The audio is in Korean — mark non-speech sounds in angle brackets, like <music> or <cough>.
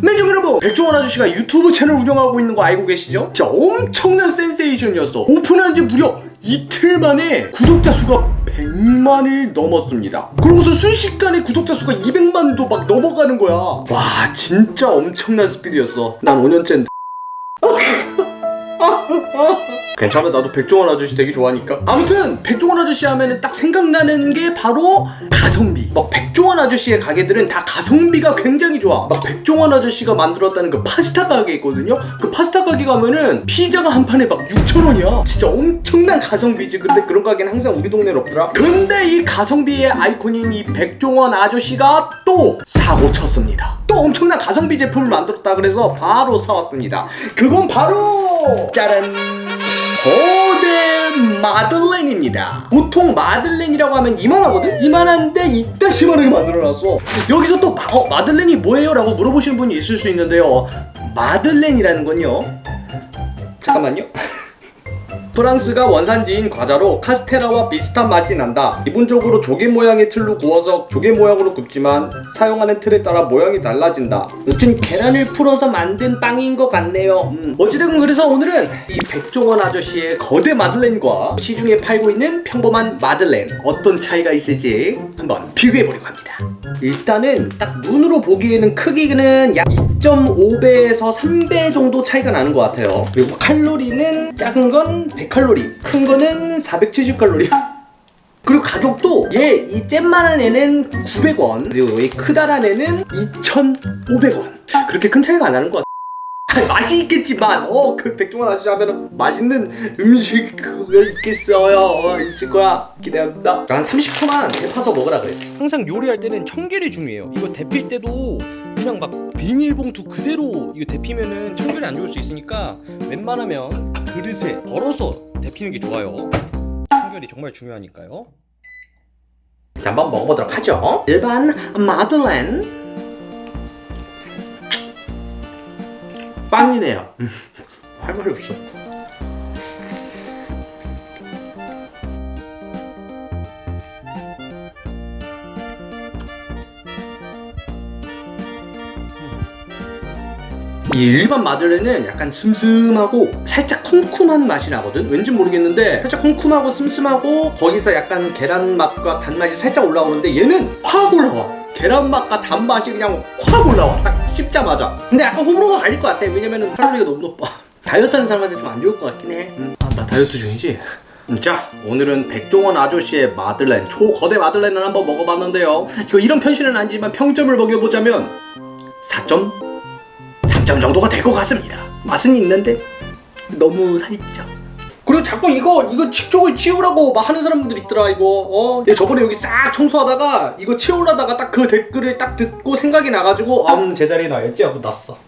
맨정 여러분 백종원 아저씨가 유튜브 채널 운영하고 있는 거 알고 계시죠? 진짜 엄청난 센세이션이었어. 오픈한 지 무려 이틀 만에 구독자 수가 100만을 넘었습니다. 그러고서 순식간에 구독자 수가 200만도 막 넘어가는 거야. 와 진짜 엄청난 스피드였어. 난 5년째인데 <laughs> 괜찮아 나도 백종원 아저씨 되게 좋아하니까. 아무튼 백종원 아저씨 하면은 딱 생각나는 게 바로 가성비. 막 백종원 아저씨의 가게들은 다 가성비가 굉장히 좋아. 막 백종원 아저씨가 만들었다는 그 파스타 가게 있거든요? 그 파스타 가게 가면은 피자가 한 판에 막 6천원이야. 진짜 엄청난 가성비지. 근데 그런 가게는 항상 우리 동네에 없더라. 근데 이 가성비의 아이콘인 이 백종원 아저씨가 또 사고 쳤습니다 또 엄청난 가성비 제품을 만들었다 그래서 바로 사왔습니다 그건 바로 짜란 거대 마들렌입니다. 보통 마들렌이라고 하면 이만하거든? 이만한데 이따시만하게 만들어놨어. 여기서 또 마, 어, 마들렌이 뭐예요? 라고 물어보시는 분이 있을 수 있는데요. 마들렌이라는 건요. 잠깐만요. 프랑스가 원산지인 과자로 카스테라와 비슷한 맛이 난다. 기본적으로 조개 모양의 틀로 구워서 조개 모양으로 굽지만 사용하는 틀에 따라 모양이 달라진다. 여튼 계란을 풀어서 만든 빵인 것 같네요. 음. 어찌됐건 그래서 오늘은 이 백종원 아저씨의 거대 마들렌과 시중에 팔고 있는 평범한 마들렌 어떤 차이가 있을지 한번 비교해 보려고 합니다. 일단은 딱 눈으로 보기에는 크기는 약 2.5배에서 3배 정도 차이가 나는 것 같아요. 그리고 칼로리는 작은 건 100칼로리, 큰 거는 470칼로리. <laughs> 그리고 가격도 얘 이 잼만한 애는 900원, 그리고 이 크다란 애는 2,500원. 그렇게 큰 차이가 안 나는 것 같아요. <laughs> 아니, 맛이 있겠지만 어그 백종원 아저씨 하면 맛있는 음식 그거 있겠어요. 어, 있을 거야. 기대합니다. 한 30초만 데파서 먹으라 그랬어. 항상 요리할 때는 청결이 중요해요. 이거 데필 때도 그냥 막 비닐봉투 그대로 이거 데피면은 청결이 안 좋을 수 있으니까 웬만하면 그릇에 덜어서 데피는 게 좋아요. 청결이 정말 중요하니까요. 자 한번 먹어보도록 하죠. 일반 마들렌 빵이네요. <laughs> 할 말이 없어. 이 일반 마들렌은 약간 슴슴하고 살짝 쿰쿰한 맛이 나거든. 왠지 모르겠는데 살짝 쿰쿰하고 슴슴하고 거기서 약간 계란 맛과 단맛이 살짝 올라오는데 얘는 확 올라와. 계란 맛과 단맛이 그냥 확 올라와. 딱 씹자마자. 근데 약간 호불호가 갈릴 것 같아. 왜냐면은 칼로리가 너무 높아. <laughs> 다이어트 하는 사람한테 좀 안 좋을 것 같긴 해. 음. 아, 나 다이어트 중이지? 음, 자, 오늘은 백종원 아저씨의 마들렌, 초거대 마들렌을 한번 먹어봤는데요. 이거 이런 편신은 아니지만 평점을 먹여보자면 4점? 3점 정도가 될 것 같습니다. 맛은 있는데 너무 살짝. 그리고 자꾸 이거 이거 칙쪽을 치우라고 막 하는 사람들 있더라 이거. 어? 얘 저번에 여기 싹 청소하다가 이거 치우려다가 딱 그 댓글을 딱 듣고 생각이 나가지고 아음 제자리에 놔야지. 하고 놨어